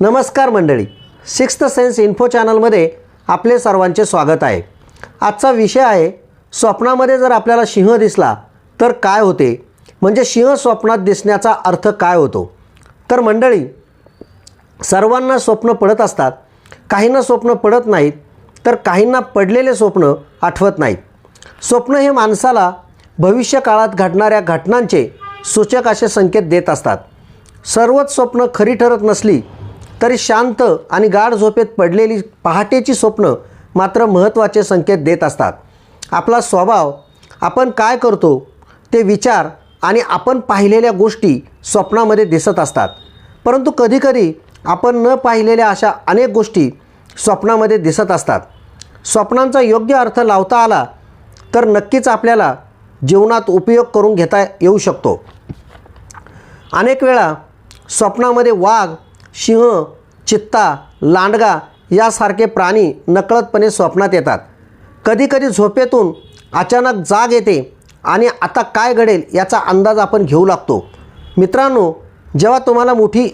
नमस्कार मंडळी. Sixth sense info चॅनलमध्ये आपले सर्वांचे स्वागत आहे. आजचा विषय आहे स्वप्नामध्ये जर आपल्याला सिंह दिसला तर काय होते? म्हणजे सिंह स्वप्नात दिसण्याचा अर्थ काय होतो? तर मंडळी सर्वांना स्वप्न पडत असतात. काहींना स्वप्न पडत नाहीत तर काहींना पडलेले स्वप्न आठवत नाहीत. स्वप्न हे माणसाला भविष्य काळात घडणाऱ्या घटनांचे सूचक असे संकेत देत असतात. सर्वच स्वप्न खरी ठरत नसली तरी शांत आणि गाढ झोपेत पडलेली पहाटेची स्वप्न मात्र महत्त्वाचे संकेत देत असतात. आपला स्वभाव आपण काय करतो ते विचार आणि आपण पाहिलेल्या गोष्टी स्वप्नामध्ये दिसत असतात. परंतु कधीकधी आपण न पाहिलेल्या अशा अनेक गोष्टी स्वप्नामध्ये दिसत असतात. स्वप्नांचा योग्य अर्थ लावता आला तर नक्कीच आपल्याला जीवनात उपयोग करून घेता येऊ शकतो. अनेक वेळा स्वप्नामध्ये वाघ सिंह चित्ता लांडगा यासारखे प्राणी नकळतपणे स्वप्नात येतात. कधीकधी झोपेतून अचानक जाग येते आणि आता काय घडेल याचा अंदाज आपण घेऊ लागतो. मित्रांनो जेव्हा तुम्हाला मोठी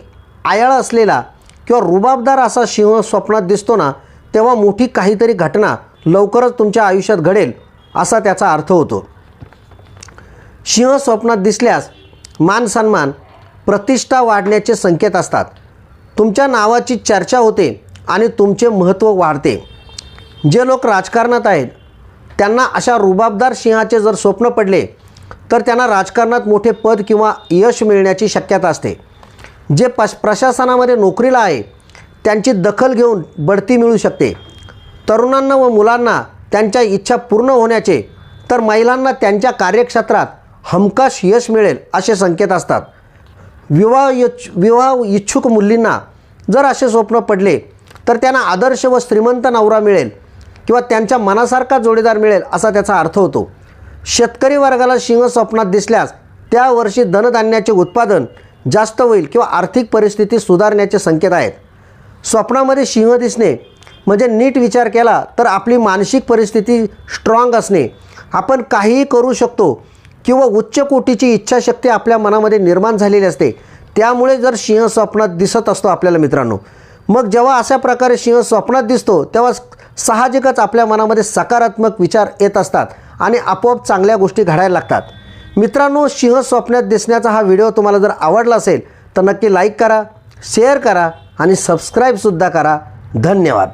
आयाळ असलेला किंवा रुबाबदार असा सिंह स्वप्नात दिसतो ना तेव्हा मोठी काहीतरी घटना लवकरच तुमच्या आयुष्यात घडेल असा त्याचा अर्थ होतो. सिंह स्वप्नात दिसल्यास मान सन्मान प्रतिष्ठा वाढण्याचे संकेत असतात. तुमच्या नावाची चर्चा होते आणि तुमचे महत्त्व वाढते. जे लोक राजकारणात आहेत त्यांना अशा रुबाबदार सिंहाचे जर स्वप्न पडले तर त्यांना राजकारणात मोठे पद किंवा यश मिळण्याची शक्यता असते. जे पश प्रशासनामध्ये नोकरीला आहे त्यांची दखल घेऊन बढती मिळू शकते. तरुणांना व मुलांना त्यांच्या इच्छा पूर्ण होण्याचे तर महिलांना त्यांच्या कार्यक्षेत्रात हमखास यश मिळेल असे संकेत असतात. विवाह इच्छ विवाह इच्छुक मुलींना जर असे स्वप्न पडले तर त्यांना आदर्श व श्रीमंत नवरा मिळेल किंवा त्यांच्या मनासारखा जोडीदार मिळेल असा त्याचा अर्थ होतो. शेतकरी वर्गाला सिंह स्वप्नात दिसल्यास त्या वर्षी धनधान्याचे उत्पादन जास्त होईल किंवा आर्थिक परिस्थिती सुधारण्याचे संकेत आहेत. स्वप्नामध्ये सिंह दिसणे म्हणजे नीट विचार केला तर आपली मानसिक परिस्थिती स्ट्रॉंग असणे. आपण काहीही करू शकतो किंवा उच्च कोटीची इच्छाशक्ती आपल्या मनामध्ये निर्माण झालेली असते. त्यामुळे जर सिंह स्वप्नात दिसत असतो आपल्याला मित्रांनो. मग जेव्हा अशा प्रकारे सिंह स्वप्नात दिसतो तेव्हा साहजिकच आपल्या मनामध्ये सकारात्मक विचार येत असतात आणि आपोआप चांगल्या गोष्टी घडायला लागतात. मित्रांनो सिंह स्वप्नात दिसण्याचा हा व्हिडिओ तुम्हाला जर आवडला असेल तर नक्की लाईक करा शेअर करा आणि सबस्क्राईबसुद्धा करा. धन्यवाद.